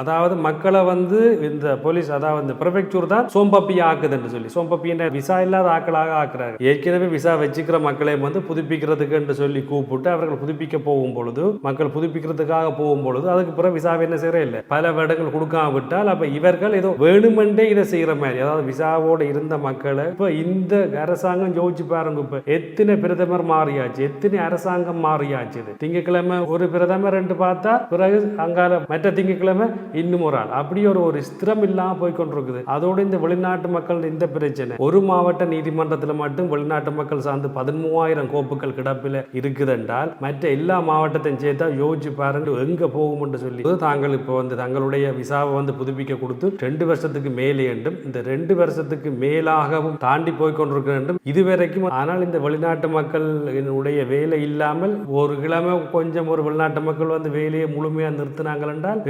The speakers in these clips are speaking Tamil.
அதாவது மக்களை வந்து இந்த போலீஸ் அதாவது இந்த ப்ரிஃபெக்சர் தான் சோம்பப்பி ஆக்குதுன்னு சொல்லி. சோம்பப்பின்ற விசா இல்லாத ஆக்களாக ஆக்குறாங்க. ஏற்கனவே விசா வச்சுக்கிற மக்களை வந்து புதுப்பிக்கிறதுக்கு என்று சொல்லி கூப்பிட்டு அவர்கள் புதுப்பிக்க போகும் பொழுது மக்கள் புதுப்பிக்கிறதுக்காக போகும் பொழுது அதுக்கு பிறகு விசாவை என்ன செய்யறே இல்லை. பல வருடங்கள் கொடுக்காம விட்டால் அப்ப இவர்கள் ஏதோ வேணுமென்றே இதை செய்யற மாதிரி. அதாவது விசாவோட இருந்த மக்களை இப்ப இந்த அரசாங்கம் ஜோதிச்சு பாருங்க இப்ப. எத்தனை பிரதமர் மாறியாச்சு எத்தனை அரசாங்கம் மாறியாச்சு இது. திங்கட்கிழமை ஒரு பிரதமர் ரெண்டு பார்த்தா பிறகு அங்கால மற்ற திங்கட்கிழமை இன்னும் ஒரு ஆள். அப்படி ஒரு ஒரு ஸ்திரம் இல்லாமல் போய் கொண்டிருக்குது. இந்த வெளிநாட்டு மக்கள் இந்த பிரச்சனை. ஒரு மாவட்ட நீதிமன்றத்தில் மட்டும் வெளிநாட்டு மக்கள் சார்ந்து பதிமூவாயிரம் கோப்புகள் கிடப்பில் இருக்குது என்றால் மற்ற எல்லா மாவட்டத்தையும் சேர்த்தா யோசிச்சு பாருங்க எங்க போகும்னு சொல்லி. தாங்கள் இப்போ வந்து தங்களுடைய விசாவை வந்து புதுப்பிக்க கொடுத்து ரெண்டு வருஷத்துக்கு மேலே என்றும் இந்த ரெண்டு வருஷத்துக்கு மேலாகவும் தாண்டி போய் கொண்டிருக்க வேண்டும் இதுவரைக்கும் ஆனால் இந்த வெளிநாட்டு மக்கள் உடைய வேலை இல்லாமல் ஒரு கிழமை கொஞ்சம் ஒரு வெளிநாட்டு மக்கள் வந்து வேலையை முழுமையாக நிறுத்தினாங்கள் என்றால்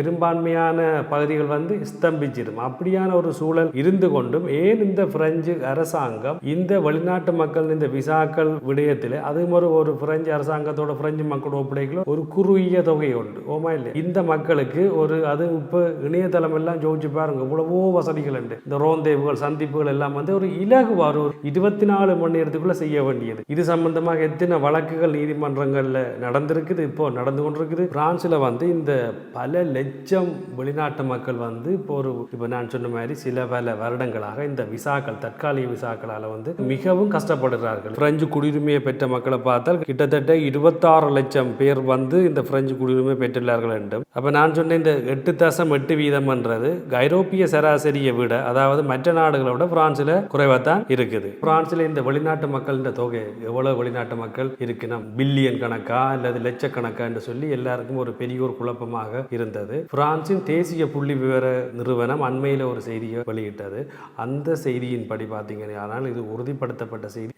பெரும்பான்மையான பகுதிகள் வந்து ஸ்தம்பிச்சிடும். அப்படியான ஒரு சூழல் இருந்து கொண்டும் ஏன் இந்த பிரெஞ்சு அரசாங்கம் இந்த வெளிநாட்டு மக்கள் இந்த விசாக்கள் விடயத்தில் அது ஒரு ஒரு பிரெஞ்சு அரசாங்கத்தோட பிரெஞ்சு மக்களோட ஒப்படைக்கல ஒரு குறுகிய தொகை உண்டு. ஓமா இல்லை இந்த மக்களுக்கு ஒரு அது இப்போ இணையதளம் எல்லாம் ஜோதிச்சு பாருங்க இவ்வளவோ வசதிகள் உண்டு. இந்த ரோந்தேவுகள் சந்திப்புகள் எல்லாம் வந்து ஒரு இலகுவார் ஒரு இருபத்தி நாலு மணி நேரத்துக்குள்ள செய்ய வேண்டியது. இது சம்பந்தமாக எத்தனை வழக்குகள் நீதிமன்றங்களில் நடந்திருக்குது இப்போ நடந்து கொண்டிருக்குது. பிரான்ஸ்ல வந்து இந்த பல லட்சம் வெளிநாட்டு மக்கள் வந்து இப்போ ஒரு இப்போ நான் சொன்ன மாதிரி சில பல வருடங்களாக இந்த விசாக்கள் தற்காலிக விசாக்களால் வந்து மிகவும் கஷ்டப்படுகிறார்கள். பிரெஞ்சு குடியுரிமையை பெற்ற மக்களை பார்த்தால் கிட்டத்தட்ட இருபத்தாறு லட்சம் பேர் வந்து இந்த பிரெஞ்சு குடியுரிமை பெற்றுள்ளார்கள் என்றும். அப்போ நான் சொன்ன இந்த எட்டு தசம் எட்டு வீதம்ன்றது ஐரோப்பிய சராசரியை விட அதாவது மற்ற நாடுகளை விட பிரான்ஸில் குறைவாக தான் இருக்குது. பிரான்ஸில் இந்த வெளிநாட்டு மக்கள்ன்ற தொகை எவ்வளவு வெளிநாட்டு மக்கள் இருக்குன்னா பில்லியன் கணக்கா அல்லது லட்சக்கணக்கா என்று சொல்லி எல்லாருக்கும் ஒரு பெரிய ஒரு குழப்பமாக இருந்தது. பிரான்சின் தேசிய புள்ளி விவர நிறுவனம் அண்மையில் ஒரு செய்தியை வெளியிட்டது. அந்த செய்தியின்படி பார்த்தீங்கன்னா ஆனால் இது உறுதிப்படுத்தப்பட்ட செய்தி.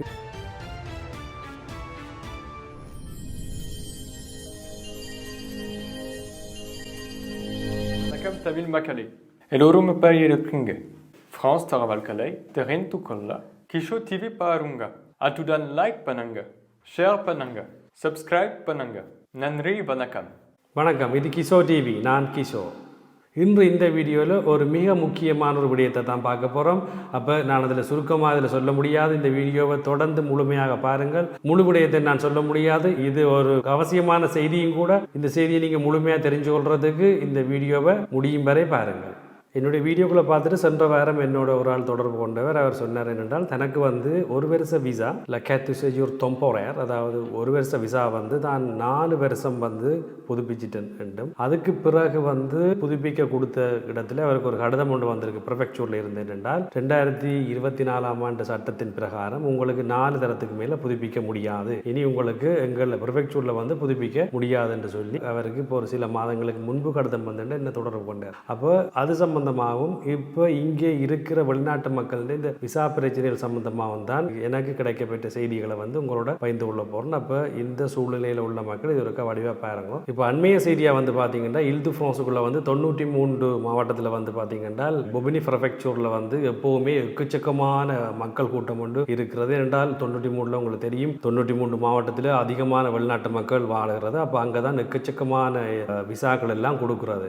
வணக்கம் தமிழ் மக்களே எல்லோரும் எப்படி இருக்கீங்க ஃப்ரான்ஸ் தகவல்களை தெரிந்து கொள்ள கிஷோ டிவி பாருங்க அத்துடன் லைக் பண்ணுங்க ஷேர் பண்ணுங்க சப்ஸ்கிரைப் பண்ணுங்க நன்றி வணக்கம் வணக்கம் இது கிஷோ டிவி நான் கிஷோ. இன்று இந்த வீடியோவில் ஒரு மிக முக்கியமான ஒரு விடயத்தை தான் பார்க்க போகிறோம் அப்போ நான் அதில் சுருக்கமாக அதில் சொல்ல முடியாது. இந்த வீடியோவை தொடர்ந்து முழுமையாக பாருங்கள். முழு விடயத்தை நான் சொல்ல முடியாது. இது ஒரு அவசியமான செய்தியும் கூட. இந்த செய்தியை நீங்கள் முழுமையாக தெரிஞ்சு கொள்றதுக்கு இந்த வீடியோவை முடியும் வரை பாருங்கள். என்னுடைய வீடியோக்களை பார்த்துட்டு சென்ற வாரம் என்னோட ஒரு ஆள் தொடர்பு கொண்டவர். அவர் சொன்னார் என்னென்றால் தனக்கு வந்து ஒரு வருஷ விசா லக்கேத்துசேஜூர் தொம்போரையர் அதாவது ஒரு வருஷ விசா வந்து தான் நாலு வருஷம் வந்து புதுப்பிச்சிட்டேன் என்றும் அதுக்கு பிறகு வந்து புதுப்பிக்க கொடுத்த இடத்துல அவருக்கு ஒரு கடிதம் ஒன்று வந்திருக்கு ப்ரொஃபெக்சூரில் இருந்தேன் என்றால் ரெண்டாயிரத்தி இருபத்தி நாலாம் ஆண்டு சட்டத்தின் பிரகாரம் உங்களுக்கு நாலு தரத்துக்கு மேலே புதுப்பிக்க முடியாது. இனி உங்களுக்கு எங்கள் ப்ரொஃபெக்சூரில் வந்து புதுப்பிக்க முடியாது என்று சொல்லி அவருக்கு இப்போ ஒரு சில மாதங்களுக்கு முன்பு கடிதம் வந்துட்டு என்ன தொடர்பு கொண்டார். அப்போ அது சம்பந்தம் சம்பந்தமாகவும் இப்போ இங்கே இருக்கிற வெளிநாட்டு மக்கள்கிட்ட இந்த விசா பிரச்சனைகள் சம்பந்தமாகவும் தான் எனக்கு கிடைக்கப்பட்ட செய்திகளை வந்து உங்களோட பகிர்ந்து கொள்ள போகிறோம் அப்போ இந்த சூழ்நிலையில் உள்ள மக்கள் இது இருக்க வடிவாக பாருங்க. இப்போ அண்மைய செய்தியாக வந்து பார்த்தீங்கன்னா இல்து ஃப்ரான்ஸுக்குள்ளே வந்து தொண்ணூற்றி மூன்று மாவட்டத்தில் வந்து பார்த்தீங்கன்னா பொபினி ப்ரெஃபெக்சூரில் வந்து எப்போவுமே எக்கச்சக்கமான மக்கள் கூட்டம் ஒன்று இருக்கிறது. என்றால் தொண்ணூற்றி மூணில் உங்களுக்கு தெரியும் தொண்ணூற்றி மூன்று மாவட்டத்தில் அதிகமான வெளிநாட்டு மக்கள் வாழுகிறது. அப்போ அங்கே தான் எக்கச்சக்கமான விசாக்கள் எல்லாம் கொடுக்குறது.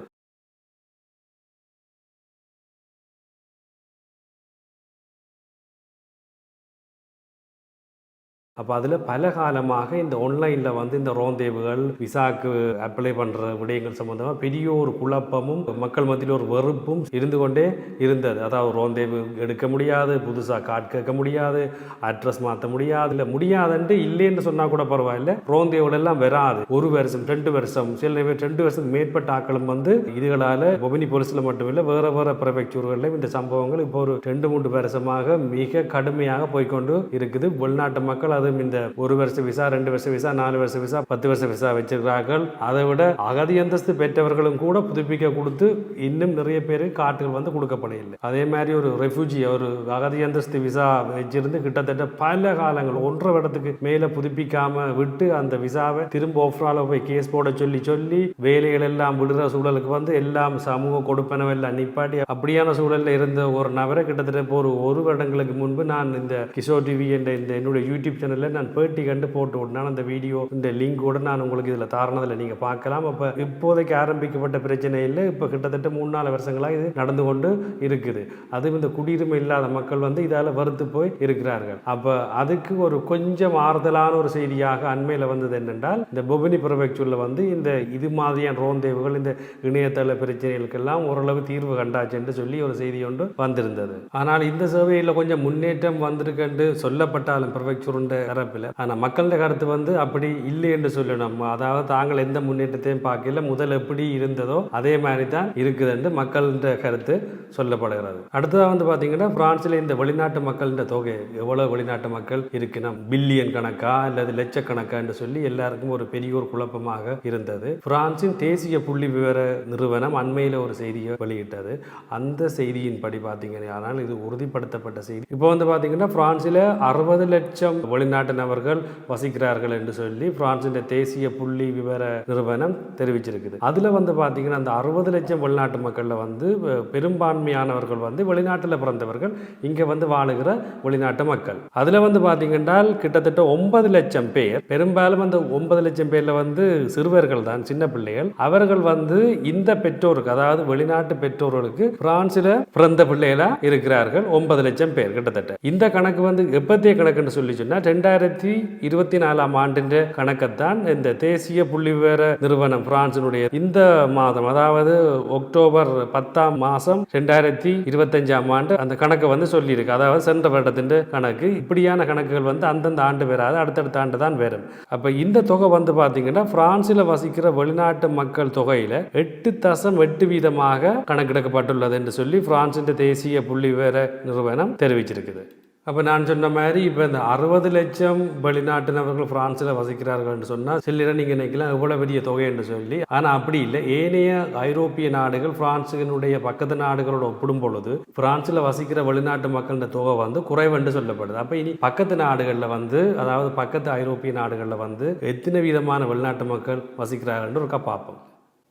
அப்போ அதில் பல காலமாக இந்த ஆன்லைனில் வந்து இந்த ரோந்தேவுகள் விசாக்கு அப்ளை பண்ணுற விடயங்கள் சம்மந்தமாக பெரிய ஒரு குழப்பமும் மக்கள் மத்தியில் ஒரு வெறுப்பும் இருந்து கொண்டே இருந்தது. அதாவது ரோந்தேவு எடுக்க முடியாது புதுசாக கார்டு கேட்க முடியாது அட்ரஸ் மாற்ற முடியாது இல்லை முடியாதுன்ட்டு இல்லைன்னு சொன்னால் கூட பரவாயில்ல ரோந்தேவுகள் எல்லாம் வராது. ஒரு வருஷம் ரெண்டு வருஷம் சில பேர் ரெண்டு வருஷத்துக்கு மேற்பட்ட ஆக்களும் வந்து இதுகளால் பொபினி போலீஸில் மட்டுமில்லை வேறு வேறு ப்ரெஃபெக்சூர்களில் இந்த சம்பவங்கள் இப்போ ஒரு ரெண்டு மூன்று வருஷமாக மிக கடுமையாக போய்க்கொண்டு இருக்குது. வெளிநாட்டு மக்கள் அதுவும் இந்த ஒரு வருஷ விசா ரெண்டு வருஷ விசா நாலு வருஷ விசா பத்து வருஷ விசா வச்சிருக்கிறார்கள். அதை விட அகதி அந்தஸ்து பெற்றவர்களும் கூட புதுப்பிக்க கொடுத்து இன்னும் நிறைய பேர் காட்டுகள் வந்து கொடுக்கப்படவில்லை. அதே மாதிரி ஒரு ரெஃப்யூஜி ஒரு அகதி அந்தஸ்து விசா வச்சிருந்து கிட்டத்தட்ட பல காலங்கள் ஒன்றரை வருடத்துக்கு மேலே புதுப்பிக்காம விட்டு அந்த விசாவை திரும்ப ஒஃப்ரால போய் கேஸ் போட சொல்லி சொல்லி வேலைகள் எல்லாம் விடுற சூழலுக்கு வந்து எல்லாம் சமூக கொடுப்பனவெல்லாம் நிப்பாட்டி அப்படியான சூழலில் இருந்த ஒரு நபரை கிட்டத்தட்ட இப்போ ஒரு ஒரு வருடங்களுக்கு முன்பு நான் இந்த கிஷோர் டிவி என்ற இந்த என்னுடைய யூடியூப் சேனல் சேனலில் நான் பேட்டி கண்டு போட்டு விட்டேன் அந்த வீடியோ இந்த லிங்கோட நான் உங்களுக்கு இதில் தாரணதில் நீங்கள் பார்க்கலாம். அப்போ இப்போதைக்கு ஆரம்பிக்கப்பட்ட பிரச்சனை இல்லை. இப்போ கிட்டத்தட்ட மூணு நாலு வருஷங்களாக இது நடந்து கொண்டு இருக்குது. அதுவும் இந்த குடியுரிமை இல்லாத மக்கள் வந்து இதால் வருத்து போய் இருக்கிறார்கள். அப்போ அதுக்கு ஒரு கொஞ்சம் ஆறுதலான ஒரு செய்தியாக அண்மையில் வந்தது என்னென்றால் இந்த பொபினி பிரபெக்சூரில் வந்து இந்த இது மாதிரியான ரோந்தேவுகள் இந்த இணையதள பிரச்சனைகளுக்கெல்லாம் ஓரளவு தீர்வு கண்டாச்சு என்று சொல்லி ஒரு செய்தி ஒன்று வந்திருந்தது. ஆனால் இந்த சேவையில் கொஞ்சம் முன்னேற்றம் வந்திருக்குன்னு சொல்லப்பட்டாலும் பிரபெக்சூருண்ட தரப்பில் ஆனால் மக்களோட கருத்து வந்து அப்படி இல்லை என்று சொல்லணும். அதாவது தாங்கள் எந்த முன்னேற்றத்தையும் பார்க்கல முதல் எப்படி இருந்ததோ அதே மாதிரி தான் இருக்குது என்று மக்களோட கருத்து சொல்லப்படுகிறது. அடுத்ததாக வந்து பார்த்தீங்கன்னா பிரான்சில் இந்த வெளிநாட்டு மக்களின் தொகை எவ்வளோ வெளிநாட்டு மக்கள் இருக்கணும் பில்லியன் கணக்கா அல்லது லட்சக்கணக்கா என்று சொல்லி எல்லாருக்கும் ஒரு பெரிய ஒரு குழப்பமாக இருந்தது. பிரான்சின் தேசிய புள்ளி விவர நிறுவனம் அண்மையில் ஒரு செய்தியை வெளியிட்டது. அந்த செய்தியின்படி பார்த்தீங்கன்னா இது உறுதிப்படுத்தப்பட்ட செய்தி. இப்போ வந்து பார்த்தீங்கன்னா பிரான்சில் அறுபது லட்சம் வெளிநாட்டு நபர்கள் வசிக்கிறார்கள் என்று சொல்லி பிரான்சின் தேசிய புள்ளி விவர நிறுவனம் தெரிவிச்சிருக்குது. அதில் வந்து பார்த்தீங்கன்னா அந்த அறுபது லட்சம் வெளிநாட்டு மக்களில் வந்து பெரும்பான்மையானவர்கள் வந்து வெளிநாட்டில் பிறந்தவர்கள் இங்கே வந்து வாழுகிற வெளிநாட்டு மக்கள். அதில் வந்து பார்த்தீங்கன்னா கிட்டத்தட்ட ஒன்பது லட்சம் பேர் பெரும்பாலும் அந்த ஒன்பது லட்சம் பேரில் வந்து சிறுவர்கள் தான் சின்ன பிள்ளைகள். அவர்கள் வந்து இந்த பெற்றோருக்கு அதாவது வெளிநாட்டு பெற்றோர்களுக்கு பிரான்சில் பிறந்த பிள்ளைகளாக இருக்கிறார்கள் ஒன்பது லட்சம் பேர் கிட்டத்தட்ட. இந்த கணக்கு வந்து எப்பத்திய கணக்குன்னு சொல்லி சொன்னால் ரெண்டாயிரத்தி இருபத்தி நாலாம் ஆண்டின் கணக்கத்தான் இந்த தேசிய புள்ளிவிவர நிறுவனம் பிரான்சினுடைய இந்த மாதம் அதாவது அக்டோபர் பத்தாம் மாதம் ரெண்டாயிரத்தி இருபத்தஞ்சாம் ஆண்டு அந்த கணக்கை வந்து சொல்லியிருக்கு. அதாவது சென்ற வருடத்தின் கணக்கு. இப்படியான கணக்குகள் வந்து அந்தந்த ஆண்டு வராது அடுத்தடுத்த ஆண்டு தான் வரும். அப்போ இந்த தொகை வந்து பார்த்தீங்கன்னா பிரான்சில் வசிக்கிற வெளிநாட்டு மக்கள் தொகையில் எட்டு தசம் எட்டு வீதமாக கணக்கெடுக்கப்பட்டுள்ளது என்று சொல்லி பிரான்சின் தேசிய புள்ளிவிவர நிறுவனம் தெரிவிச்சிருக்குது. அப்போ நான் சொன்ன மாதிரி இப்போ இந்த அறுபது லட்சம் வெளிநாட்டினவர்கள் ஃப்ரான்ஸில் பிரான்ஸில் வசிக்கிறார்கள் என்று சொன்னால் சிலரை நீங்கள் நினைக்கலாம் எவ்வளோ பெரிய தொகை என்று சொல்லி. ஆனால் அப்படி இல்லை. ஏனைய ஐரோப்பிய நாடுகள் பிரான்ஸினுடைய பக்கத்து நாடுகளோடு ஒப்பிடும் பொழுது பிரான்ஸில் வசிக்கிற வெளிநாட்டு மக்களோட தொகை வந்து குறைவென்று சொல்லப்படுது. அப்போ இனி பக்கத்து நாடுகளில் வந்து அதாவது பக்கத்து ஐரோப்பிய நாடுகளில் வந்து எத்தனை விதமான வெளிநாட்டு மக்கள் வசிக்கிறார்கள்னு ஒருக்கா பார்ப்போம்.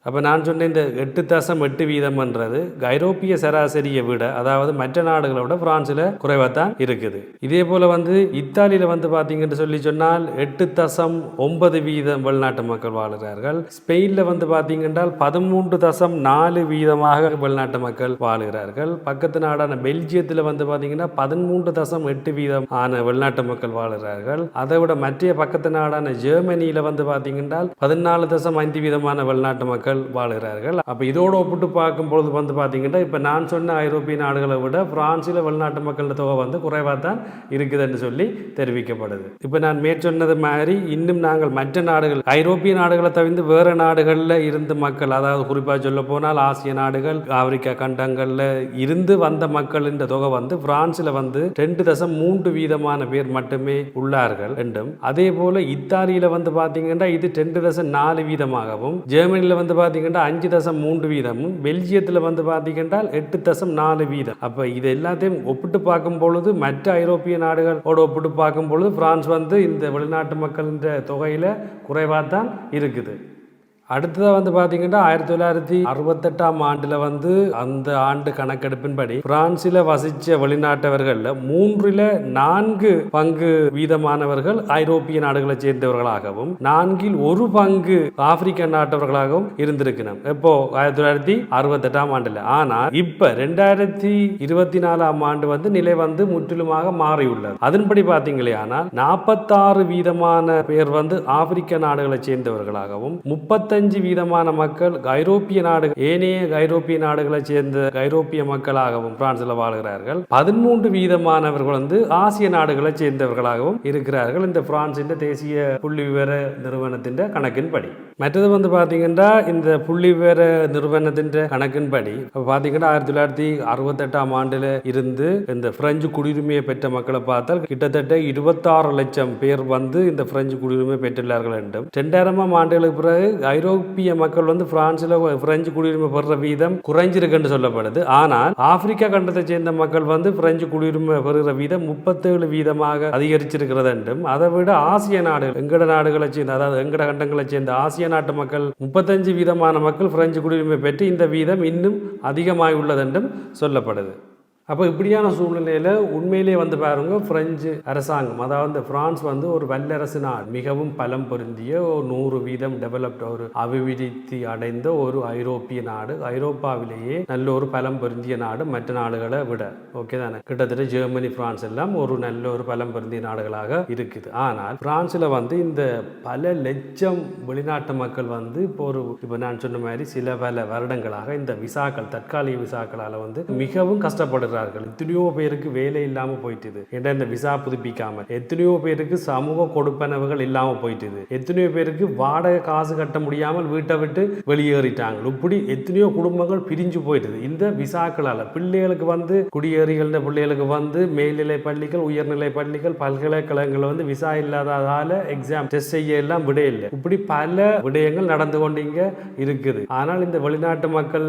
அப்போ நான் சொன்ன இந்த எட்டு தசம் எட்டு வீதம்ன்றது ஐரோப்பிய சராசரியை விட அதாவது மற்ற நாடுகளை விட பிரான்ஸில் குறைவாக தான் இருக்குது. இதே போல் வந்து இத்தாலியில் வந்து பார்த்தீங்கன்னு சொல்லி சொன்னால் எட்டு தசம் ஒன்பது வீதம் வெளிநாட்டு மக்கள் வாழுகிறார்கள். ஸ்பெயினில் வந்து பார்த்தீங்கன்றால் பதிமூன்று தசம் நாலு வீதமாக வெளிநாட்டு மக்கள் வாழுகிறார்கள். பக்கத்து நாடான பெல்ஜியத்தில் வந்து பார்த்தீங்கன்னா பதிமூன்று தசம் எட்டு வீதம் ஆன வெளிநாட்டு மக்கள் வாழுகிறார்கள். அதை விட மற்ற பக்கத்து நாடான ஜெர்மனியில் வந்து பார்த்தீங்கன்றால் பதினாலு தசம் ஐந்து வீதமான வெளிநாட்டு மக்கள் மக்கள் வாழ்கிறார்கள். அப்போ இதோடு ஒப்பிட்டு பார்க்கும் பொழுது வந்து பார்த்தீங்கன்னா இப்போ நான் சொன்ன ஐரோப்பிய நாடுகளை விட பிரான்சில் வெளிநாட்டு மக்களோட தொகை வந்து குறைவாக தான் இருக்குதுன்னு சொல்லி தெரிவிக்கப்படுது. இப்போ நான் மேற்சொன்னது மாதிரி இன்னும் நாங்கள் மற்ற நாடுகள் ஐரோப்பிய நாடுகளை தவிர்த்து வேறு நாடுகளில் இருந்து மக்கள் அதாவது குறிப்பாக சொல்ல போனால் ஆசிய நாடுகள் ஆப்பிரிக்கா கண்டங்களில் இருந்து வந்த மக்களின் தொகை வந்து பிரான்சில் வந்து ரெண்டு தசம் மூன்று வீதமான பேர் மட்டுமே உள்ளார்கள் என்றும் அதே போல இத்தாலியில் வந்து பார்த்தீங்கன்னா இது ரெண்டு தசம் நாலு வீதமாகவும் ஜெர்மனியில் வந்து பார்த்தீங்கன்னா அஞ்சு தசம் மூன்று வீதமும் பெல்ஜியத்தில் வந்து பார்த்தீங்கன்னா எட்டு தசம் நாலு வீதம். அப்போ இது எல்லாத்தையும் ஒப்பிட்டு பார்க்கும் பொழுது மற்ற ஐரோப்பிய நாடுகளோடு ஒப்பிட்டு பார்க்கும் பொழுது பிரான்ஸ் வந்து இந்த வெளிநாட்டு மக்களின் தொகையில் குறைவாக தான் இருக்குது. அடுத்ததாக வந்து பார்த்தீங்கன்னா ஆயிரத்தி தொள்ளாயிரத்தி அறுபத்தெட்டாம் ஆண்டில் வந்து அந்த ஆண்டு கணக்கெடுப்பின்படி பிரான்சில் வசித்த வெளிநாட்டவர்களில் மூன்றில் நான்கு பங்கு வீதமானவர்கள் ஐரோப்பிய நாடுகளை சேர்ந்தவர்களாகவும் நான்கில் ஒரு பங்கு ஆப்பிரிக்க நாட்டவர்களாகவும் இருந்திருக்கணும் எப்போ ஆயிரத்தி தொள்ளாயிரத்தி அறுபத்தெட்டாம் ஆண்டில். ஆனால் இப்போ ரெண்டாயிரத்தி இருபத்தி நாலாம் ஆண்டு வந்து நிலை வந்து முற்றிலுமாக மாறியுள்ளது. அதன்படி பார்த்தீங்களே ஆனால் நாற்பத்தாறு வீதமான பேர் வந்து ஆப்பிரிக்க நாடுகளை சேர்ந்தவர்களாகவும் முப்பத்தஞ்சு வீதமான மக்கள் ஐரோப்பிய நாடு ஏனைய ஐரோப்பிய நாடுகளை சேர்ந்த ஐரோப்பிய மக்களாகவும் பிரான்சில் வாழ்கிறார்கள். பதிமூன்று வீதமானவர்கள் வந்து ஆசிய நாடுகளை சேர்ந்தவர்களாகவும் இருக்கிறார்கள். இந்த பிரான்சின் தேசிய புள்ளி விவர நிறுவனத்தின் கணக்கின்படி. மற்றது வந்து பார்த்தீங்கன்னா இந்த புள்ளி விவர நிறுவனத்தின் கணக்கின்படி. பார்த்தீங்கன்னா ஆயிரத்தி தொள்ளாயிரத்தி அறுபத்தெட்டாம் ஆண்டில் இருந்து இந்த பிரெஞ்சு குடியுரிமையை பெற்ற மக்களை பார்த்தால் கிட்டத்தட்ட இருபத்தாறு லட்சம் பேர் வந்து இந்த பிரெஞ்சு குடியுரிமை பெற்றுள்ளார்கள் என்றும். ரெண்டாயிரமாம் ஆண்டுகளுக்கு பிறகு ஐரோப்பிய ஐரோப்பிய மக்கள் வந்து பிரான்சில் பிரெஞ்சு குடியுரிமை பெறுற வீதம் குறைஞ்சிருக்குன்னு சொல்லப்படுது. ஆனால் ஆப்பிரிக்கா கண்டத்தை சேர்ந்த மக்கள் வந்து பிரெஞ்சு குடியுரிமை பெறுகிற வீதம் முப்பத்தேழு வீதமாக அதிகரிச்சிருக்கிறது என்றும் அதை விட ஆசிய நாடுகள் எங்கட நாடுகளை சேர்ந்த அதாவது எங்கட கண்டங்களை சேர்ந்த ஆசிய நாட்டு மக்கள் முப்பத்தஞ்சு வீதமான மக்கள் பிரெஞ்சு குடியுரிமை பெற்று இந்த வீதம் இன்னும் அதிகமாகி உள்ளது என்றும் சொல்லப்படுது. அப்போ இப்படியான சூழ்நிலையில் உண்மையிலே வந்து பாருங்க பிரெஞ்சு அரசாங்கம் அதாவது பிரான்ஸ் வந்து ஒரு வல்லரசு நாடு மிகவும் பலம் பொருந்திய ஒரு நூறு வீதம் டெவலப்ட் ஒரு அபிவிருத்தி அடைந்த ஒரு ஐரோப்பிய நாடு. ஐரோப்பாவிலேயே நல்ல ஒரு பலம் பொருந்திய நாடு மற்ற நாடுகளை விட. ஓகே தானே? கிட்டத்தட்ட ஜெர்மனி பிரான்ஸ் எல்லாம் ஒரு நல்ல ஒரு பலம் பொருந்திய நாடுகளாக இருக்குது. ஆனால் பிரான்ஸில் வந்து இந்த பல லட்சம் வெளிநாட்டு மக்கள் வந்து இப்போ ஒரு இப்போ நான் சொன்ன மாதிரி சில பல வருடங்களாக இந்த விசாக்கள் தற்காலிக விசாக்களால் வந்து மிகவும் கஷ்டப்படுறார்கள் எத்தனையோ பேருக்கு வேலை இல்லாமல் போயிட்டுது. ஏன்னா இந்த விசா புதுப்பிக்காம. எத்தனையோ பேருக்கு சமூக கொடுப்பனவுகள் இல்லாமல் போயிட்டுது. எத்தனையோ பேருக்கு வாடகை காசு கட்ட முடியாமல் வீட்டை விட்டு வெளியேறிட்டாங்க. இப்படி எத்தனையோ குடும்பங்கள் பிரிஞ்சு போயிட்டுது. இந்த விசாக்களால் பிள்ளைகளுக்கு வந்து குடியேறிகள பிள்ளைகளுக்கு வந்து மேல்நிலை பள்ளிகள் உயர்நிலை பள்ளிகள் பல்கலைக்கழகங்கள் வந்து விசா இல்லாததால எக்ஸாம் டெஸ்ட் செய்ய எல்லாம் விட இல்லை. இப்படி பல விடயங்கள் நடந்து கொண்டீங்க இருக்குது. ஆனால் இந்த வெளிநாட்டு மக்கள்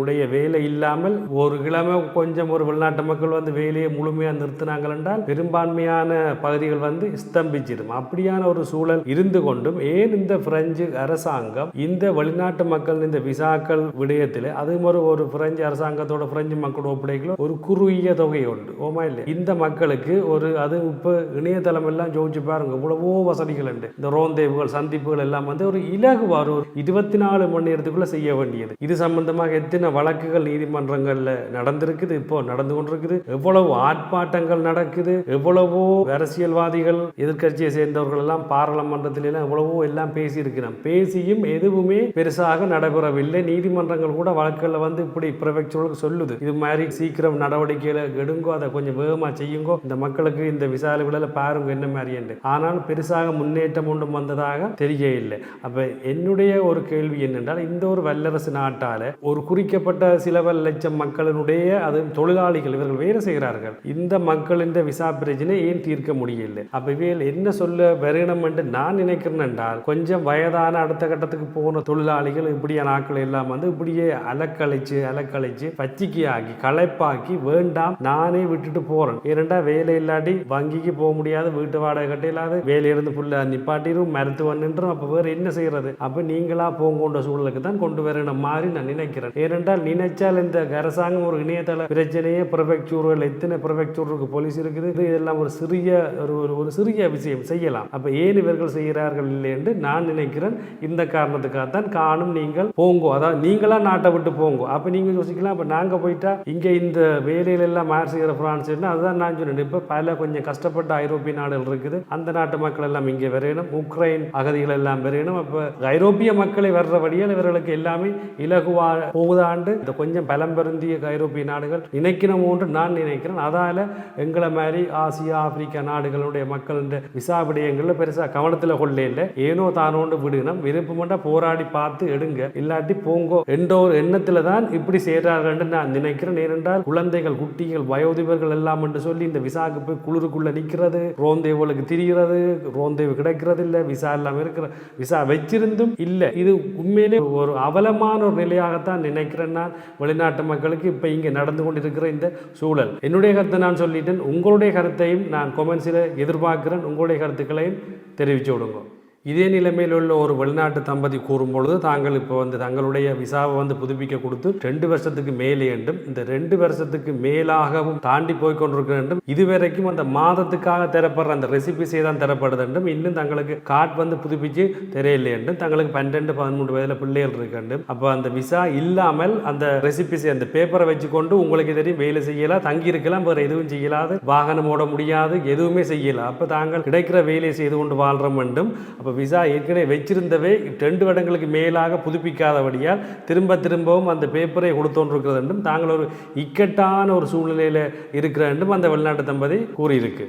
உடைய வேலை இல்லாமல் ஒரு கிழமை கொஞ்சம் ஒரு வெளிநாட்டு மக்கள் வந்து வேலையை முழுமையாக நிறுத்தினாங்கள் என்றால் பெரும்பான்மையான பகுதிகள் வந்து ஸ்தம்பிச்சிடும். அப்படியான ஒரு சூழல் இருந்து கொண்டும் ஏன் இந்த பிரெஞ்சு அரசாங்கம் இந்த வெளிநாட்டு மக்கள் இந்த விசாக்கள் விடயத்தில் அது ஒரு ஒரு பிரெஞ்சு அரசாங்கத்தோட பிரெஞ்சு மக்களோட ஒப்படைக்கல ஒரு குறுகிய தொகை உண்டு. ஓமா இல்லை இந்த மக்களுக்கு ஒரு அது இப்போ இணையதளம் எல்லாம் ஜோதிச்சு பாருங்க இவ்வளவோ வசதிகள் உண்டு. இந்த ரோந்தேவுகள் சந்திப்புகள் எல்லாம் வந்து ஒரு இலகுவா ஒரு இருபத்தி நாலு மணி நேரத்துக்குள்ள செய்ய வேண்டியது. இது சம்பந்தமாக எத்தனை வழக்குகள் நீதிமன்றங்களில் நடந்திருக்குது இப்போ நடந்து கொண்டிருக்குது. எவ்வளவு ஆர்ப்பாட்டங்கள் நடக்குது. எவ்வளவோ அரசியல்வாதிகள் எதிர்க்கட்சியை சேர்ந்தவர்கள் எல்லாம் பாராளுமன்றத்தில் எல்லாம் எவ்வளவோ எல்லாம் பேசி இருக்கிறோம் பேசியும் எதுவுமே பெருசாக நடைபெறவில்லை. நீதிமன்றங்கள் கூட வழக்குகளில் வந்து இப்படி பிரபெக்சர்களுக்கு சொல்லுது. இது மாதிரி சீக்கிரம் நடவடிக்கைகளை எடுங்கோ அதை கொஞ்சம் வேகமா செய்யுங்கோ. இந்த மக்களுக்கு இந்த விசாரணைகளை பாருங்க என்ன மாதிரி என்று. ஆனால் பெருசாக முன்னேற்றம் ஒன்றும் வந்ததாக தெரிய இல்லை அப்ப என்னுடைய ஒரு கேள்வி என்னென்றால் இந்த ஒரு வல்லரசு நாட்டால ஒரு குறிக்கப்பட்ட சில லட்சம் மக்களினுடைய அது தொழிலாளர் முதலாளிகள் இவர்கள் வேலை செய்கிறார்கள். இந்த மக்கள் இந்த விசா பிரச்சனை ஏன் தீர்க்க முடியல அப்ப இவையில் என்ன சொல்ல வருகணும் என்று நான் நினைக்கிறேன் என்றால் கொஞ்சம் வயதான அடுத்த கட்டத்துக்கு போன தொழிலாளிகள் இப்படியான ஆட்கள் எல்லாம் வந்து இப்படியே அலக்கழிச்சு அலக்கழிச்சு பச்சிக்கு களைப்பாக்கி வேண்டாம் நானே விட்டுட்டு போறேன். ஏனெண்டா வேலை இல்லாட்டி வங்கிக்கு போக முடியாது வீட்டு வாடகை கட்ட இல்லாது வேலையிலிருந்து புள்ள நிப்பாட்டிரும் மருத்துவம் நின்றும் அப்ப வேற என்ன செய்யறது? அப்ப நீங்களா போங்கொண்ட சூழலுக்கு தான் கொண்டு வரணும் மாதிரி நான் நினைக்கிறேன். ஏனென்றால் நினைச்சால் இந்த அரசாங்கம் ஒரு இணையதள பிரச்சனையே ப்ரொஃபெக்சூர்கள் எத்தனை ப்ரொஃபெக்சூருக்கு போலீஸ் இருக்குது இது இதெல்லாம் ஒரு சிறிய ஒரு ஒரு- சிறிய விஷயம் செய்யலாம். அப்போ ஏன் இவர்கள் செய்கிறார்கள் இல்லை என்று நான் நினைக்கிறேன். இந்த காரணத்துக்காக தான் காணும் நீங்கள் போங்கோ. அதாவது நீங்களாம் நாட்டை விட்டு போங்கோ. அப்போ நீங்கள் யோசிக்கலாம் இப்போ நாங்கள் போயிட்டா இங்கே இந்த வேலையில எல்லாம் மார் செய்கிற பிரான்ஸ் அதுதான் நான் சொன்னேன். இப்போ பல கொஞ்சம் கஷ்டப்பட்ட ஐரோப்பிய நாடுகள் இருக்குது. அந்த நாட்டு மக்கள் எல்லாம் இங்கே வரையணும். உக்ரைன் அகதிகள் எல்லாம் வரையணும். அப்போ ஐரோப்பிய மக்களை வர்ற வழியால் இவர்களுக்கு எல்லாமே இலகுவா போகுதாண்டு. இந்த கொஞ்சம் பலம் பெருந்திய ஐரோப்பிய நாடுகள் நினைக்க என்று நான் நினைக்கிறேன். அதால் எங்களை மாதிரி ஆசியா ஆப்பிரிக்கா நாடுகளுடைய மக்கள் விசா விடயங்கள்ல பெருசாக கவனத்தில் கொள்ள இல்லை ஏனோ தானோண்டு விடுகணும். விருப்பமட்டா போராடி பார்த்து எடுங்க. இல்லாட்டி போங்கோ என்ற ஒரு எண்ணத்தில் தான் இப்படி செய்கிறார்கள் என்று நான் நினைக்கிறேன். ஏனென்றால் குழந்தைகள் குட்டிகள் வயோதிபர்கள் எல்லாம் என்று சொல்லி இந்த விசாக்கு போய் குளிருக்குள்ளே நிற்கிறது ரோந்தேவுகளுக்கு திரிகிறது. ரோந்தேவு கிடைக்கிறது இல்லை விசா எல்லாம் இருக்கிற விசா வச்சிருந்தும் இல்லை. இது உண்மையிலே ஒரு அவலமான ஒரு நிலையாகத்தான் நினைக்கிறேன் நான். வெளிநாட்டு மக்களுக்கு இப்போ இங்கே நடந்து கொண்டிருக்கிற இந்த சூழல். என்னுடைய கருத்தை நான் சொல்லிட்டேன். உங்களுடைய கருத்தையும் நான் கொமெண்ட்ஸில் எதிர்பார்க்கிறேன். உங்களுடைய கருத்துக்களையும் தெரிவித்து விடுங்க. இதே நிலைமையில் உள்ள ஒரு வெளிநாட்டு தம்பதி கூறும் பொழுது தாங்கள் இப்போ வந்து தங்களுடைய விசாவை வந்து புதுப்பிக்க கொடுத்து ரெண்டு வருஷத்துக்கு மேலே என்றும் இந்த ரெண்டு வருஷத்துக்கு மேலாகவும் தாண்டி போய் கொண்டிருக்க வேண்டும் இதுவரைக்கும் அந்த மாதத்துக்காக தரப்படுற அந்த ரெசிபிஸே தான் தரப்படுது என்றும் இன்னும் தங்களுக்கு கார்டு வந்து புதுப்பிச்சு தெரியலை என்றும் தங்களுக்கு பன்னெண்டு பதிமூன்று வயதில் பிள்ளைகள் இருக்கு என்றும் அப்போ அந்த விசா இல்லாமல் அந்த ரெசிபிஸை அந்த பேப்பரை வச்சுக்கொண்டு உங்களுக்கு தெரியும் வேலை செய்யலாம் தங்கி இருக்கலாம் வேறு எதுவும் செய்யலாது வாகனம் ஓட முடியாது எதுவுமே செய்யலாம் அப்போ தாங்கள் கிடைக்கிற வேலையை செய்து கொண்டு வாழ்கிறோம் வேண்டும் அப்போ விசா ஏற்கனவே வச்சிருந்தவே ரெண்டு வருடங்களுக்கு மேலாக புதுப்பிக்காதபடியால் திரும்ப திரும்பவும் அந்த பேப்பரை கொடுத்தோன்றிருக்கிறது என்றும் தாங்கள் ஒரு இக்கட்டான ஒரு சூழ்நிலையில் இருக்கிற என்றும் அந்த வெளிநாட்டு தம்பதி கூறியிருக்கு.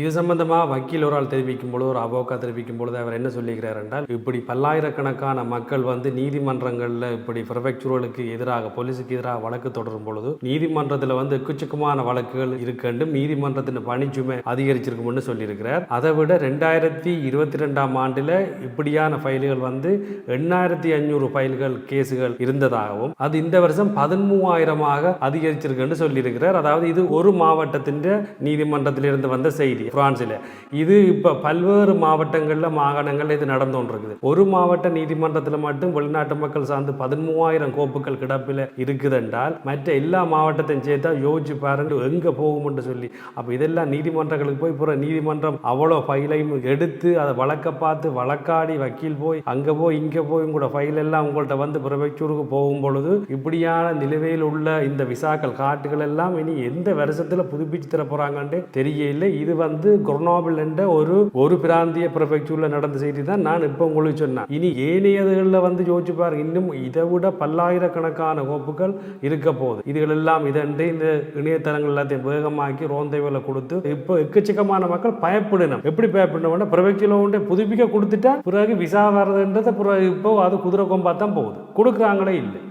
இது சம்பந்தமாக வக்கீல் ஒரு ஆள் தெரிவிக்கும் பொழுது ஒரு அபோக்கா தெரிவிக்கும் பொழுது அவர் என்ன சொல்லுகிறார் என்றால் இப்படி பல்லாயிரக்கணக்கான மக்கள் வந்து நீதிமன்றங்களில் இப்படி ப்ரொஃபெக்சுரலுக்கு எதிராக போலீஸுக்கு எதிராக வழக்கு தொடரும் பொழுது நீதிமன்றத்தில் வந்து எக்கச்சக்கமான வழக்குகள் இருக்கண்டும் நீதிமன்றத்தின் பணிச்சுமை அதிகரிச்சிருக்கும்னு சொல்லியிருக்கிறார். அதை விட ரெண்டாயிரத்தி இருபத்தி ரெண்டாம் ஆண்டில் இப்படியான ஃபைல்கள் வந்து எண்ணாயிரத்தி ஐநூறு ஃபைல்கள் கேஸுகள் இருந்ததாகவும் அது இந்த வருஷம் பதிமூவாயிரமாக அதிகரிச்சிருக்குன்னு சொல்லியிருக்கிறார். அதாவது இது ஒரு மாவட்டத்தின் நீதிமன்றத்திலிருந்து வந்த செய்தி. பிரான்சில். இது இப்போ பல்வேறு மாவட்டங்களில் மாகாணங்களில் இது நடந்து ஒரு மாவட்ட நீதிமன்றத்தில் மட்டும் வெளிநாட்டு மக்கள் சார்ந்து பதிமூவாயிரம் கோப்புகள் கிடப்பில் இருக்குதென்றால் மற்ற எல்லா மாவட்டத்தையும் சேர்த்தா யோசிச்சு பாருங்க எங்கே போகும்னு சொல்லி. அப்போ இதெல்லாம் நீதிமன்றங்களுக்கு போய் பிற நீதிமன்றம் அவ்வளோ ஃபைலையும் எடுத்து அதை வழக்க பார்த்து வழக்காடி வக்கீல் போய் அங்கே போய் இங்கே போய் உங்களோட ஃபைல் எல்லாம் உங்கள்கிட்ட வந்து பிரபச்சூருக்கு போகும் பொழுது இப்படியான நிலுவையில் உள்ள இந்த விசாக்கள் காட்டுகள் எல்லாம் இனி எந்த வருஷத்தில் புதுப்பிச்சு தர போகிறாங்கன்ட்டு தெரியல இது வந்து வந்து குர்னாபிள் என்ற ஒரு ஒரு பிராந்திய பிரபெக்சூரில் நடந்த செய்தி தான் நான் இப்போ உங்களுக்கு சொன்னேன். இனி ஏனையதுகளில் வந்து யோசிச்சு பாருங்க இன்னும் இதை விட பல்லாயிரக்கணக்கான கோப்புகள் இருக்க போகுது. இதுகளெல்லாம் இதன்றி இந்த இணையதளங்கள் எல்லாத்தையும் வேகமாக்கி ரோந்தை வேலை கொடுத்து இப்போ எக்கச்சக்கமான மக்கள் பயப்படணும். எப்படி பயப்படணும் பிரபெக்சூரில் உண்டு புதுப்பிக்க கொடுத்துட்டா பிறகு விசா வர்றதுன்றதை பிறகு இப்போ அது குதிரை கொம்பா தான் போகுது. கொடுக்குறாங்களே இல்லை.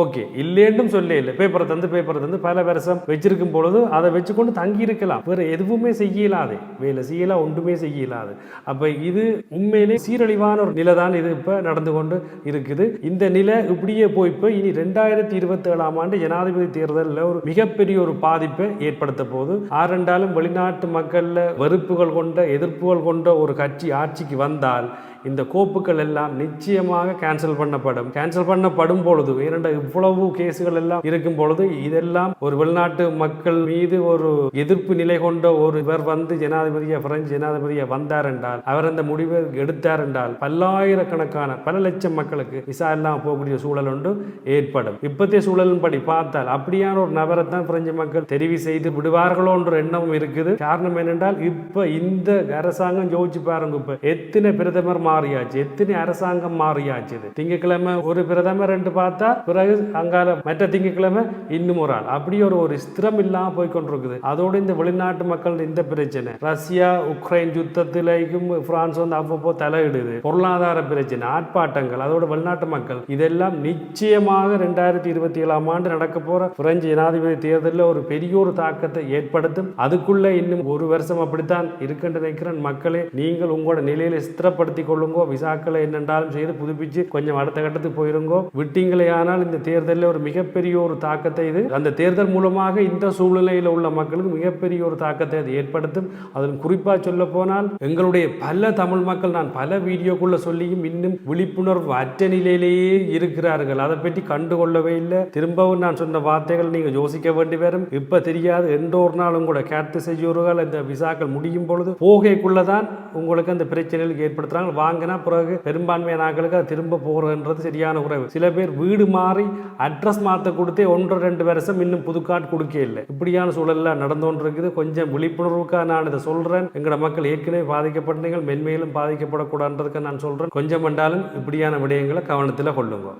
ஓகே இல்லேன்னும் சொல்லி இல்லை. பேப்பரை தந்து பேப்பரை தந்து பல வருஷம் வச்சிருக்கும் பொழுது அதை வச்சுக்கொண்டு தங்கி இருக்கலாம் வேறு எதுவுமே செய்யலாது. வேலை செய்யலாம் ஒன்றுமே செய்யலாது. அப்போ இது உண்மையிலே சீரழிவான ஒரு நிலை தான் இது இப்போ நடந்து கொண்டு இருக்குது. இந்த நிலை இப்படியே போய் இப்போ இனி ரெண்டாயிரத்தி இருபத்தி ஏழாம் ஆண்டு ஜனாதிபதி தேர்தலில் ஒரு மிகப்பெரிய ஒரு பாதிப்பை ஏற்படுத்த போகுது. ஆரெண்டாலும் வெளிநாட்டு மக்களில் வெறுப்புகள் கொண்ட எதிர்ப்புகள் கொண்ட ஒரு கட்சி ஆட்சிக்கு வந்தால் இந்த கோப்புகள் எல்லாம் நிச்சயமாக கேன்சல் பண்ணப்படும். கேன்சல் பண்ணப்படும் பொழுது இரண்டு இவ்வளவு கேஸுகள் எல்லாம் இருக்கும் பொழுது இதெல்லாம் ஒரு வெளிநாட்டு மக்கள் மீது ஒரு எதிர்ப்பு நிலை கொண்ட ஒரு இவர் வந்து ஜனாதிபதியை பிரெஞ்சு ஜனாதிபதியை வந்தார் என்றால் அவர் அந்த முடிவை எடுத்தார் என்றால் பல்லாயிரக்கணக்கான பல லட்சம் மக்களுக்கு விசா இல்லாமல் போகக்கூடிய சூழல் ஒன்று ஏற்படும். இப்பத்திய சூழலின்படி பார்த்தால் அப்படியான ஒரு நபரை தான் பிரெஞ்சு மக்கள் தெரிவு செய்து விடுவார்களோ என்ற எண்ணமும் இருக்குது. காரணம் என்னென்றால் இப்ப இந்த அரசாங்கம் யோசிச்சு பாருங்க இப்ப எத்தனை பிரதமர் மாறியாச்சு. எத்தனை அரசாங்கம் மாறியாச்சு இது? திங்கட்கிழமை ஒரு பிரதமர் என்று பார்த்தா பிறகு அங்கால மற்ற திங்கட்கிழமை இன்னும் ஒரு ஆள். அப்படி ஒரு ஒரு ஸ்திரம் இல்லாம போய் கொண்டிருக்குது. அதோடு இந்த வெளிநாட்டு மக்கள் இந்த பிரச்சனை. ரஷ்யா உக்ரைன் யுத்தத்திலேயும் பிரான்ஸ் வந்து அவ்வப்போ தலையிடுது. பொருளாதார பிரச்சனை ஆர்ப்பாட்டங்கள் அதோட வெளிநாட்டு மக்கள். இதெல்லாம் நிச்சயமாக ரெண்டாயிரத்தி இருபத்தி ஏழாம் ஆண்டு நடக்க போற பிரெஞ்சு ஜனாதிபதி தேர்தலில் ஒரு பெரிய ஒரு தாக்கத்தை ஏற்படுத்தும். அதுக்குள்ள இன்னும் ஒரு வருஷம் அப்படித்தான் இருக்குன்னு நினைக்கிறேன். மக்களே நீங்கள் உங்களோட நிலையில ஸ்திரப்படுத்திக் கொள்ளுங்கோ விசாக்களை என்னென்றாலும் செய்து புதுப்பிச்சு கொஞ்சம் அடுத்த கட்டத்துக்கு போயிருங்கோ. விட்டீங்களே ஆனால் இந்த தேர்தலில் ஒரு மிகப்பெரிய ஒரு தாக்கத்தை இது அந்த தேர்தல் மூலமாக இந்த சூழ்நிலையில் உள்ள மக்களுக்கு மிகப்பெரிய ஒரு தாக்கத்தை அது ஏற்படுத்தும். அதில் குறிப்பாக சொல்ல போனால் எங்களுடைய பல தமிழ் மக்கள் நான் பல வீடியோக்குள்ள சொல்லியும் இன்னும் விழிப்புணர்வு அற்ற நிலையிலேயே இருக்கிறார்கள். அதை பற்றி கண்டுகொள்ளவே இல்லை. திரும்பவும் நான் சொன்ன வார்த்தைகள் நீங்கள் யோசிக்க வேண்டி வரும். இப்போ தெரியாது எந்த ஒரு நாளும் கூட கேட்டு செய்யூறுகள் இந்த விசாக்கள் முடியும் பொழுது போகைக்குள்ள தான் உங்களுக்கு அந்த பிரச்சனைகள் ஏற்படுத்துறாங்க. வாங்கினா பிறகு பெரும்பான்மை ஆட்களுக்கு அது திரும்ப போகிறன்றது சரியான குறைவு சில பேர் வீடு மாறி அட்ரஸ் மாற்ற கொடுத்தே ஒன்று ரெண்டு வருஷம் இன்னும் புதுக்காட் கொடுக்க இல்லை. இப்படியான சூழலில் நடந்து இருக்குது கொஞ்சம் விழிப்புணர்வுக்காக நான் இதை சொல்றேன். எங்களோட மக்கள் ஏற்கனவே பாதிக்கப்பட்டீர்கள். மென்மேலும் பாதிக்கப்படக்கூடாதுன்றதுக்கு நான் சொல்றேன். கொஞ்சம் என்றாலும் இப்படியான விடயங்களை கவனத்தில் கொள்ளுங்க.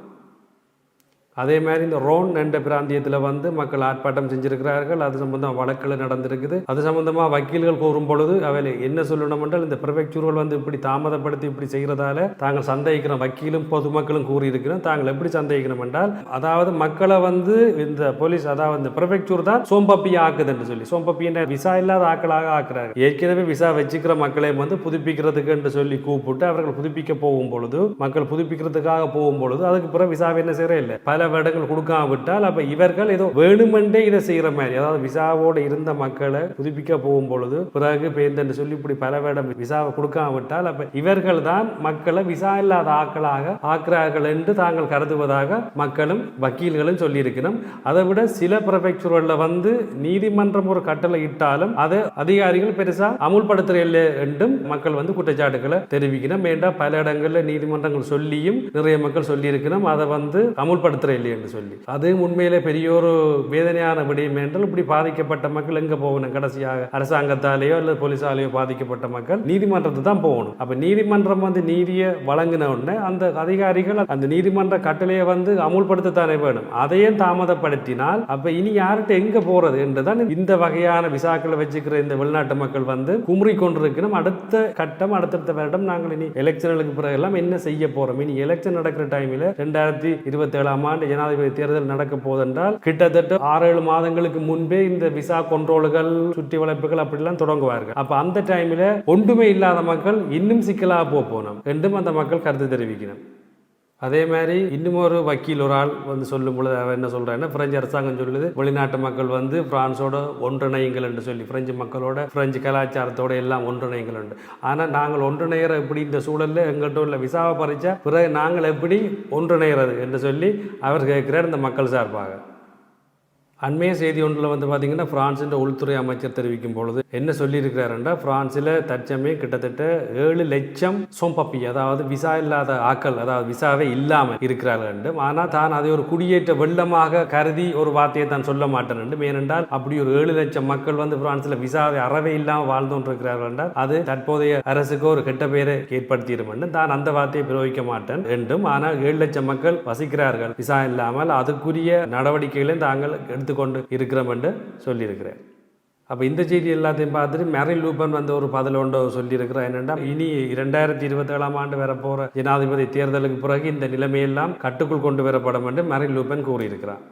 அதே மாதிரி இந்த ரோன் என்ற பிராந்தியத்தில் வந்து மக்கள் ஆர்ப்பாட்டம் செஞ்சிருக்கிறார்கள். அது சம்பந்தமாக வழக்குகள் நடந்திருக்குது. அது சம்பந்தமாக வக்கீல்கள் கூறும் பொழுது அவை என்ன சொல்லணும் என்றால் இந்த பிரபெக்சூர்கள் வந்து இப்படி தாமதப்படுத்தி இப்படி செய்கிறதால தாங்கள் சந்தேகிக்கிற வக்கீலும் பொதுமக்களும் கூறியிருக்கிறோம். தாங்கள் எப்படி சந்தேகிக்கணும் என்றால் அதாவது மக்களை வந்து இந்த போலீஸ் அதாவது இந்த பிரபெக்சூர் தான் சோம்பப்பி ஆக்குது என்று சொல்லி சோம்பப்பி என்ற விசா இல்லாத ஆக்களாக ஆக்குறாங்க. ஏற்கனவே விசா வச்சுக்கிற மக்களை வந்து புதுப்பிக்கிறதுக்கு என்று சொல்லி கூப்பிட்டு அவர்கள் புதுப்பிக்க போகும் பொழுது மக்கள் புதுப்பிக்கிறதுக்காக போகும் பொழுது அதுக்கு பிறகு விசாவை என்ன செய்யறே இல்லை. பல வருடங்கள் கொடுக்காம விட்டால் அப்ப இவர்கள் ஏதோ வேணுமென்றே இதை செய்யற மாதிரி அதாவது விசாவோட இருந்த மக்களை புதுப்பிக்க போகும் பொழுது பிறகு பேந்தன்னு சொல்லி இப்படி பல வேடம் விசாவை கொடுக்காம விட்டால் அப்ப இவர்கள் தான் மக்களை விசா இல்லாத ஆக்களாக ஆக்குறார்கள் என்று தாங்கள் கருதுவதாக மக்களும் வக்கீல்களும் சொல்லியிருக்கணும். அதை விட சில பிரபெக்சூர்களில் வந்து நீதிமன்றம் ஒரு கட்டளை இட்டாலும் அதை அதிகாரிகள் பெருசா அமுல்படுத்துற என்றும் மக்கள் வந்து குற்றச்சாட்டுகளை தெரிவிக்கணும். வேண்டாம் பல இடங்களில் நீதிமன்றங்கள் சொல்லியும் நிறைய மக்கள் சொல்லியிருக்கணும். அதை வந்து அமுல்படுத்துற இல்லை என்று சொல்லி. அது உண்மையிலே பெரிய ஒரு வேதனையான விடயம் என்றால் இப்படி பாதிக்கப்பட்ட மக்கள் எங்க போகணும்? கடைசியாக அரசாங்கத்தாலேயோ அல்லது போலீஸாலேயோ பாதிக்கப்பட்ட மக்கள் நீதிமன்றத்துக்கு தான் போகணும். அப்ப நீதிமன்றம் வந்து நீதியை வழங்கின உடனே அந்த அதிகாரிகள் அந்த நீதிமன்ற கட்டளையை வந்து அமுல்படுத்தத்தானே வேணும். அதையும் தாமதப்படுத்தினால் அப்ப இனி யார்கிட்ட எங்க போறது என்றுதான் இந்த வகையான விசாக்களை வச்சுக்கிற இந்த வெளிநாட்டு மக்கள் வந்து குமுறி கொண்டிருக்கணும். அடுத்த கட்டம் அடுத்தடுத்த வருடம் நாங்கள் இனி எலெக்ஷனுக்கு பிறகு எல்லாம் என்ன செய்ய போறோம்? இனி எலெக்ஷன் நடக்கிற டைமில் ரெண்டாயிரத்தி இருபத்தி ஏழாம் ஆண்டு ஜனாதிபதி தேர்தல் நடக்க போதென்றால் கிட்டத்தட்ட ஆறு ஏழு மாதங்களுக்கு முன்பே இந்த விசா கொண்ட்ரோல்கள் சுற்றி வளைப்புகள் அப்படிலாம் தொடங்குவார்கள். அப்ப அந்த டைமில் ஒன்றுமே இல்லாத மக்கள் இன்னும் சிக்கலாக போக போனோம் என்றும் அந்த மக்கள் கருத்து தெரிவிக்கணும் அதே மாதிரி இன்னும் ஒரு வக்கீல் ஒரு ஆள் வந்து சொல்லும் பொழுது அவர் என்ன சொல்கிறான்னா பிரெஞ்சு அரசாங்கம் சொல்லுது வெளிநாட்டு மக்கள் வந்து பிரான்ஸோட ஒன்றிணையுங்கள் என்று சொல்லி பிரெஞ்சு மக்களோட பிரெஞ்சு கலாச்சாரத்தோட எல்லாம் ஒன்றிணையுங்கள் உண்டு ஆனால் நாங்கள் ஒன்றிணைகிற எப்படி இந்த சூழலில் எங்கள்கிட்ட உள்ள விசாவை பறிச்சா பிறகு நாங்கள் எப்படி ஒன்றிணைகிறது என்று சொல்லி அவர் கேட்கிறார் இந்த மக்கள் சார்பாக. அண்மைய செய்தி ஒன்றில் வந்து பார்த்தீங்கன்னா பிரான்சின் உள்துறை அமைச்சர் தெரிவிக்கும் பொழுது என்ன சொல்லியிருக்கிறாருன்னா பிரான்சில் தற்சமயம் கிட்டத்தட்ட ஏழு லட்சம் சோம்பப்பி அதாவது விசா இல்லாத ஆக்கள் அதாவது விசாவே இல்லாமல் இருக்கிறார்கள் என்றும் ஆனால் தான் அதை ஒரு குடியேற்ற வெள்ளமாக கருதி ஒரு வார்த்தையை தான் சொல்ல மாட்டேன் என்றும். ஏனென்றால் அப்படி ஒரு ஏழு லட்சம் மக்கள் வந்து பிரான்சில் விசாவை அறவே இல்லாமல் வாழ்ந்து கொண்டிருக்கிறார்கள் என்றால் அது தற்போதைய அரசுக்கு ஒரு கெட்ட பெயரை ஏற்படுத்திடும் என்றும் தான் அந்த வார்த்தையை பிரயோகிக்க மாட்டேன் என்றும். ஆனால் ஏழு லட்சம் மக்கள் வசிக்கிறார்கள் விசா இல்லாமல். அதுக்குரிய நடவடிக்கைகளை தாங்கள் எடுத்து கொண்டு இருக்கிறோம் என்று சொல்லியிருக்கிறேன். அப்போ இந்த செய்தி எல்லாத்தையும் பார்த்துட்டு மெரில் லூபன் வந்து ஒரு பதில் ஒன்று சொல்லியிருக்கிறார். என்னென்னா இனி இரண்டாயிரத்தி இருபத்தேழாம் ஆண்டு வரப்போகிற ஜனாதிபதி தேர்தலுக்கு பிறகு இந்த நிலைமையெல்லாம் கட்டுக்குள் கொண்டு வரப்படும் என்று மெரில் லூபன் கூறியிருக்கிறார்.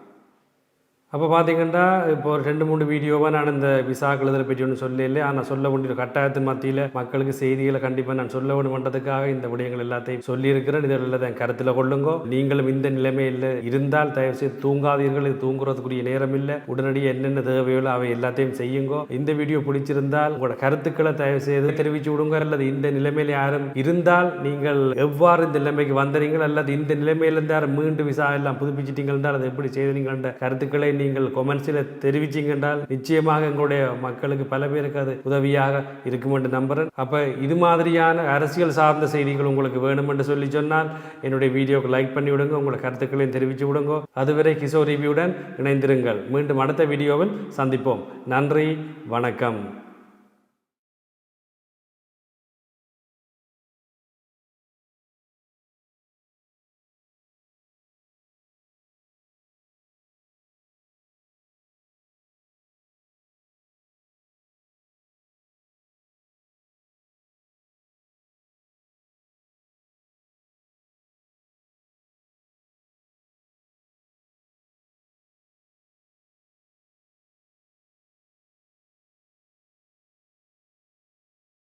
அப்போ பார்த்தீங்கன்னா இப்போ ஒரு ரெண்டு மூணு வீடியோவாக நான் இந்த விசாக்கள் இதில் பற்றி ஒன்றும் சொல்லல ஆனால் சொல்ல வேண்டிய கட்டாயத்தின் மத்தியில் மக்களுக்கு செய்திகளை கண்டிப்பாக நான் சொல்ல வேண்டுமன்றதுக்காக இந்த விடயங்கள் எல்லாத்தையும் சொல்லியிருக்கிறேன். இதில் எல்லாத்தையும் கருத்தில் கொள்ளுங்கோ. நீங்களும் இந்த நிலைமையில் இருந்தால் தயவுசெய்து தூங்காதீர்கள். இது தூங்குறதுக்குரிய நேரம் இல்லை. உடனடியாக என்னென்ன தேவைகளோ அவை எல்லாத்தையும் செய்யுங்கோ. இந்த வீடியோ பிடிச்சிருந்தால் உங்களோட கருத்துக்களை தயவு செய்து தெரிவித்து விடுங்க. அல்லது இந்த நிலைமையில் யாரும் இருந்தால் நீங்கள் எவ்வாறு இந்த நிலைமைக்கு வந்தீர்கள்? அல்லது இந்த நிலைமையிலேருந்து யாரும் மீண்டும் விசா எல்லாம் புதுப்பிச்சிட்டீங்கள் இருந்தால் அதை எப்படி செய்தீங்கள் கருத்துக்களை நீங்கள் கொமெண்ட்ஸில் தெரிவிச்சிங்க என்றால் நிச்சயமாக எங்களுடைய மக்களுக்கு பல பேருக்கு அது உதவியாக இருக்கும் என்று நம்புகிறேன் அப்போ இது மாதிரியான அரசியல் சார்ந்த செய்திகள் உங்களுக்கு வேணும் என்று சொல்லி சொன்னால் என்னுடைய வீடியோக்கு லைக் பண்ணி விடுங்க உங்களோட கருத்துக்களையும் தெரிவித்து விடுங்க. அதுவரை கிஷோர் ரிவியுடன் இணைந்திருங்கள். மீண்டும் அடுத்த வீடியோவில் சந்திப்போம். நன்றி வணக்கம்.